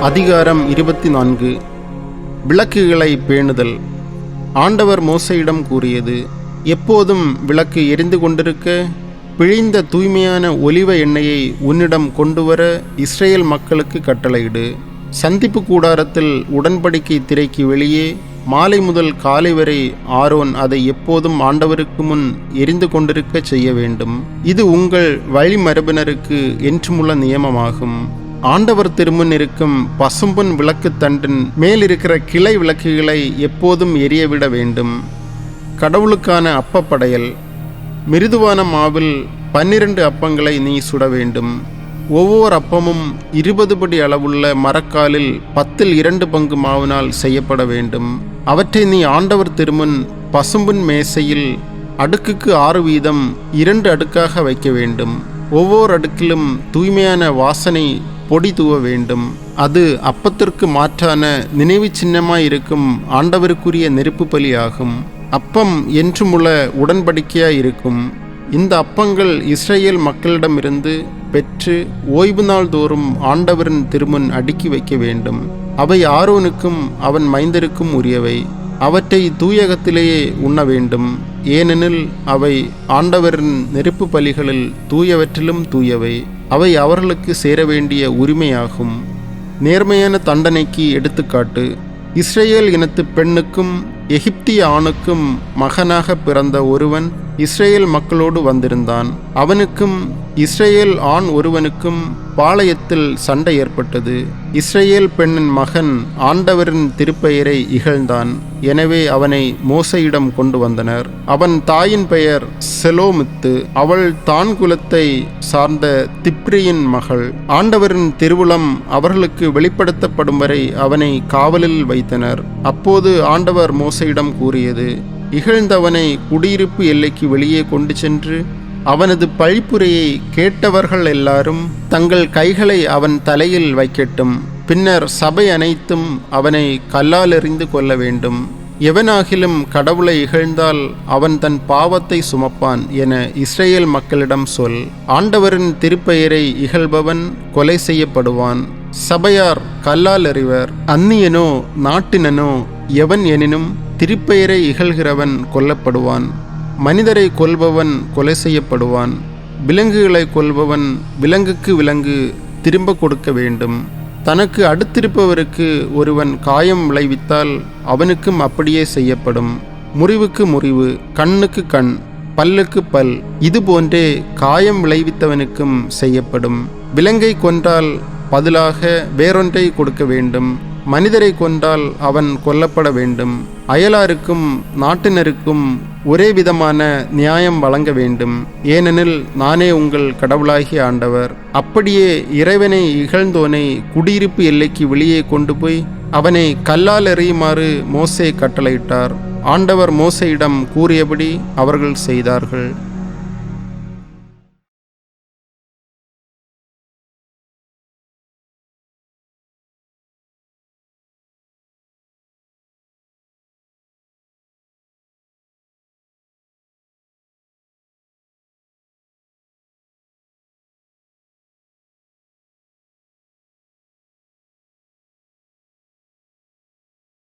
அதிகாரம் இருபத்தி நான்கு விளக்குகளை பேணுதல். ஆண்டவர் மோசையிடம் கூறியது எப்போதும் விளக்கு எரிந்து கொண்டிருக்க பிழிந்த தூய்மையான ஒலிவ எண்ணெயை உன்னிடம் கொண்டுவர இஸ்ரேல் மக்களுக்கு கட்டளையிடு. சந்திப்பு கூடாரத்தில் உடன்படிக்கை திரைக்கு வெளியே மாலை முதல் காலை வரை ஆரோன் அதை எப்போதும் ஆண்டவருக்கு முன் எரிந்து கொண்டிருக்க செய்ய வேண்டும். இது உங்கள் வழிமரபினருக்கு என்றுமுள்ள நியமமாகும். ஆண்டவர் திருமுன் இருக்கும் பசும்பொன் விளக்கு தண்டின் மேல் இருக்கிற கிளை விளக்குகளை எப்போதும் எரியவிட வேண்டும். கடவுளுக்கான அப்பப்படையல். மிருதுவான மாவில் பன்னிரண்டு அப்பங்களை நீ சுட வேண்டும். ஒவ்வொரு அப்பமும் இருபது படி அளவுள்ள மரக்காலில் பத்தில் இரண்டு பங்கு மாவினால் செய்யப்பட வேண்டும். அவற்றை நீ ஆண்டவர் திருமுன் பசும்பின் மேசையில் அடுக்குக்கு ஆறு வீதம் இரண்டு அடுக்காக வைக்க வேண்டும். ஒவ்வொரு அடுக்கிலும் தூய்மையான வாசனை பொடி தூவ வேண்டும். அது அப்பத்திற்கு மாற்றான நினைவு சின்னமாயிருக்கும் ஆண்டவருக்குரிய நெருப்பு பலியாகும். அப்பம் என்றுமுள்ள உடன்படிக்கையாய் இருக்கும் இந்த அப்பங்கள் இஸ்ரேல் மக்களிடமிருந்து பெற்று ஓய்வு நாள் தோறும் ஆண்டவரின் திருமுன் அடுக்கி வைக்க வேண்டும். அவை ஆரோனுக்கும் அவன் மைந்தருக்கும் உரியவை. அவற்றை தூயகத்திலேயே உண்ண வேண்டும். ஏனெனில் அவை ஆண்டவரின் நெருப்பு பலிகளில் தூயவற்றிலும் தூயவை. அவை அவர்களுக்கு சேர வேண்டிய உரிமையாகும். நேர்மையான தண்டனைக்கு எடுத்துக்காட்டு இஸ்ரேல் இனத்து பெண்ணுக்கும் எகிப்திய ஆணுக்கும் மகனாக பிறந்த ஒருவன் இஸ்ரேல் மக்களோடு வந்திருந்தான். அவனுக்கும் இஸ்ரேல் ஆண் ஒருவனுக்கும் பாளையத்தில் சண்டை ஏற்பட்டது. இஸ்ரேல் பெண்ணின் மகன் ஆண்டவரின் திருப்பெயரை இகழ்ந்தான். எனவே அவனை மோசையிடம் கொண்டு வந்தனர். அவன் தாயின் பெயர் செலோமித்து. அவள் தான் குலத்தை சார்ந்த திப்ரியின் மகள். ஆண்டவரின் திருவுளம் அவர்களுக்கு வெளிப்படுத்தப்படும் வரை அவனை காவலில் வைத்தனர். அப்போது ஆண்டவர் மோசையிடம் கூறியது இகழ்ந்தவனை குடியிருப்பு எல்லைக்கு வெளியே கொண்டு சென்று அவனது பழிப்புரையை கேட்டவர்கள் எல்லாரும் தங்கள் கைகளை அவன் தலையில் வைக்கட்டும். பின்னர் சபை அனைத்தும் அவனை கல்லால் எறிந்து கொள்ள வேண்டும். எவனாகிலும் கடவுளை இகழ்ந்தால் அவன் தன் பாவத்தை சுமப்பான் என இஸ்ரேல் மக்களிடம் சொல். ஆண்டவரின் திருப்பெயரை இகழ்பவன் கொலை செய்யப்படுவான். சபையார் கல்லால் அறிவர் அந்நியனோ நாட்டினனோ எவன் எனினும் திருப்பெயரை இகழ்கிறவன் கொல்லப்படுவான். மனிதரை கொல்பவன் கொலை செய்யப்படுவான். விலங்குகளை கொல்பவன் விலங்குக்கு விலங்கு திரும்ப கொடுக்க வேண்டும். தனக்கு அடுத்திருப்பவருக்கு ஒருவன் காயம் விளைவித்தால் அவனுக்கும் அப்படியே செய்யப்படும். முறிவுக்கு முறிவு கண்ணுக்கு கண் பல்லுக்கு பல் இது போன்றே காயம் விளைவித்தவனுக்கும் செய்யப்படும். விலங்கை கொன்றால் பதிலாக வேறொன்றை கொடுக்க வேண்டும். மனிதரை கொன்றால் அவன் கொல்லப்பட வேண்டும். அயலாருக்கும் நாட்டினருக்கும் ஒரே விதமான நியாயம் வழங்க வேண்டும். ஏனெனில் நானே உங்கள் கடவுளாகிய ஆண்டவர். அப்படியே இறைவனை இகழ்ந்தோனை குடியிருப்பு எல்லைக்கு வெளியே கொண்டு போய் அவனை கல்லால் எறியுமாறு மோசே கட்டளையிட்டார். ஆண்டவர் மோசையிடம் கூறியபடி அவர்கள் செய்தார்கள்.